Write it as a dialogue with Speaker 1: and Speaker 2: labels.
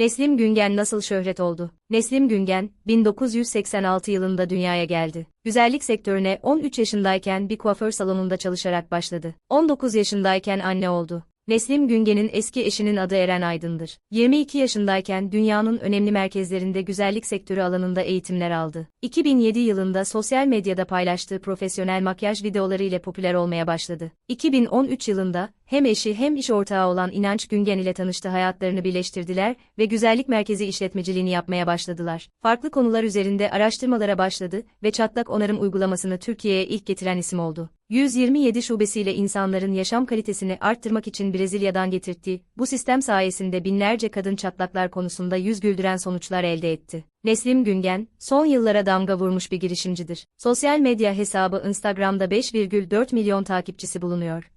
Speaker 1: Neslim Güngen nasıl şöhret oldu? Neslim Güngen, 1986 yılında dünyaya geldi. Güzellik sektörüne 13 yaşındayken bir kuaför salonunda çalışarak başladı. 19 yaşındayken anne oldu. Neslim Güngen'in eski eşinin adı Eren Aydın'dır. 22 yaşındayken dünyanın önemli merkezlerinde güzellik sektörü alanında eğitimler aldı. 2007 yılında sosyal medyada paylaştığı profesyonel makyaj videoları ile popüler olmaya başladı. 2013 yılında hem eşi hem iş ortağı olan İnanç Güngen ile tanıştı hayatlarını birleştirdiler ve güzellik merkezi işletmeciliğini yapmaya başladılar. Farklı konular üzerinde araştırmalara başladı ve çatlak onarım uygulamasını Türkiye'ye ilk getiren isim oldu. 127 şubesiyle insanların yaşam kalitesini arttırmak için Brezilya'dan getirdiği bu sistem sayesinde binlerce kadın çatlaklar konusunda yüz güldüren sonuçlar elde etti. Neslim Güngen, son yıllara damga vurmuş bir girişimcidir. Sosyal medya hesabı Instagram'da 5,4 milyon takipçisi bulunuyor.